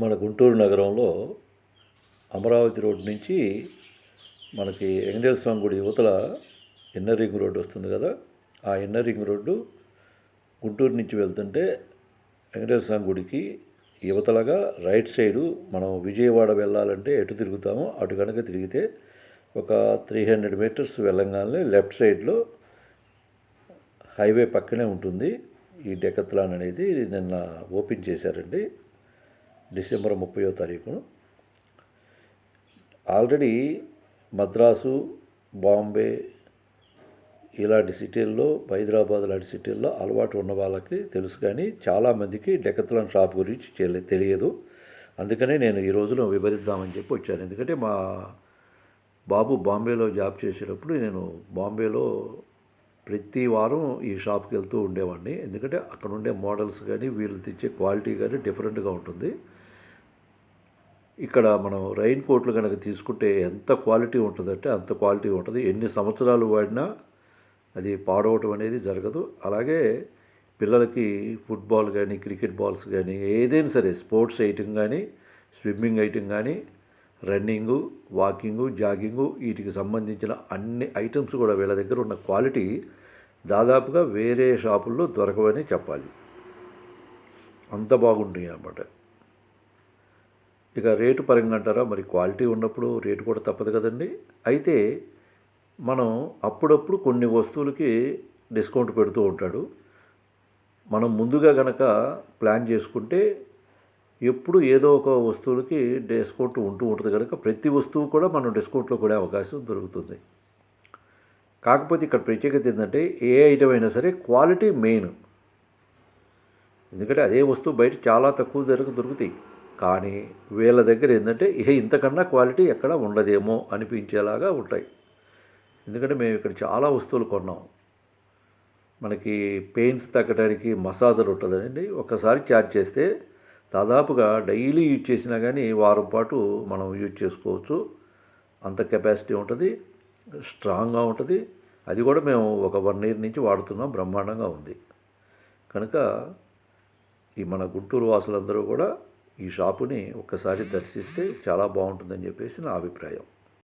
మన గుంటూరు నగరంలో అమరావతి రోడ్ నుంచి మనకి వెంకటేశ్వర స్వామి గుడి యువతల ఇన్నర్ రింగ్ రోడ్డు వస్తుంది కదా. ఆ ఇన్నర్ రింగ్ రోడ్డు గుంటూరు నుంచి వెళ్తుంటే వెంకటేశ్వర స్వామి గుడికి యువతలగా రైట్ సైడు మనం విజయవాడ వెళ్ళాలంటే ఎటు తిరుగుతామో అటు కనుక తిరిగితే ఒక త్రీ హండ్రెడ్ మీటర్స్ వెళ్ళంగానే లెఫ్ట్ సైడ్లో హైవే పక్కనే ఉంటుంది. ఈ డెకత్లాన్ అనేది నిన్న ఓపెన్ చేశారండి. డిసెంబర్ ముప్పయో తారీఖున. ఆల్రెడీ మద్రాసు బాంబే ఇలాంటి సిటీల్లో హైదరాబాద్ లాంటి సిటీల్లో అలవాటు ఉన్న వాళ్ళకి తెలుసు కానీ చాలామందికి డెకత్లాన్ షాప్ గురించి తెలి- తెలియదు. అందుకనే నేను ఈ రోజున వివరిద్దామని చెప్పి వచ్చాను. ఎందుకంటే మా బాబు బాంబేలో జాబ్ చేసేటప్పుడు నేను బాంబేలో ప్రతి వారం ఈ షాప్కి వెళ్తూ ఉండేవాడిని. ఎందుకంటే అక్కడ ఉండే మోడల్స్ కానీ వీళ్ళు తెచ్చే క్వాలిటీ కానీ డిఫరెంట్గా ఉంటుంది. ఇక్కడ మనం రైన్ కోట్లు కనుక తీసుకుంటే ఎంత క్వాలిటీ ఉంటుందంటే అంత క్వాలిటీ ఉంటుంది. ఎన్ని సంవత్సరాలు వాడినా అది పాడవటం అనేది జరగదు. అలాగే పిల్లలకి ఫుట్బాల్ కానీ క్రికెట్ బాల్స్ కానీ ఏదైనా సరే స్పోర్ట్స్ ఐటమ్ కానీ స్విమ్మింగ్ ఐటమ్ కానీ రన్నింగు వాకింగు జాగింగు వీటికి సంబంధించిన అన్ని ఐటమ్స్ కూడా వీళ్ళ దగ్గర ఉన్న క్వాలిటీ దాదాపుగా వేరే షాపుల్లో దొరకవని చెప్పాలి. అంత బాగుంటాయి అన్నమాట. ఇక రేటు పరంగా అంటారా మరి క్వాలిటీ ఉన్నప్పుడు రేటు కూడా తప్పదు కదండి. అయితే మనం అప్పుడప్పుడు కొన్ని వస్తువులకి డిస్కౌంట్ పెడుతూ ఉంటాడు. మనం ముందుగా గనక ప్లాన్ చేసుకుంటే ఎప్పుడు ఏదో ఒక వస్తువులకి డిస్కౌంట్ ఉంటూ ఉంటుంది కనుక ప్రతి వస్తువు కూడా మనం డిస్కౌంట్లో కూడా అవకాశం దొరుకుతుంది. కాకపోతే ఇక్కడ ప్రత్యేకత ఏంటంటే ఏ ఐటమ్ అయినా సరే క్వాలిటీ మెయిన్. ఎందుకంటే అదే వస్తువు బయట చాలా తక్కువ ధరకు దొరుకుతాయి. కానీ వీళ్ళ దగ్గర ఏంటంటే ఇహ ఇంతకన్నా క్వాలిటీ ఎక్కడ ఉండదేమో అనిపించేలాగా ఉంటాయి. ఎందుకంటే మేము ఇక్కడ చాలా వస్తువులు కొన్నాం. మనకి పెయిన్స్ తగ్గడానికి మసాజర్ ఉంటుందండి. ఒకసారి ఛార్జ్ చేస్తే దాదాపుగా డైలీ యూజ్ చేసినా కానీ వారం పాటు మనం యూజ్ చేసుకోవచ్చు. అంత కెపాసిటీ ఉంటుంది. స్ట్రాంగ్గా ఉంటుంది. అది కూడా మేము ఒక వన్ ఇయర్ నుంచి వాడుతున్నాం. బ్రహ్మాండంగా ఉంది. కనుక ఈ మన గుంటూరు వాసులందరూ కూడా ఈ షాపుని ఒక్కసారి దర్శిస్తే చాలా బాగుంటుందని చెప్పేసి నా అభిప్రాయం.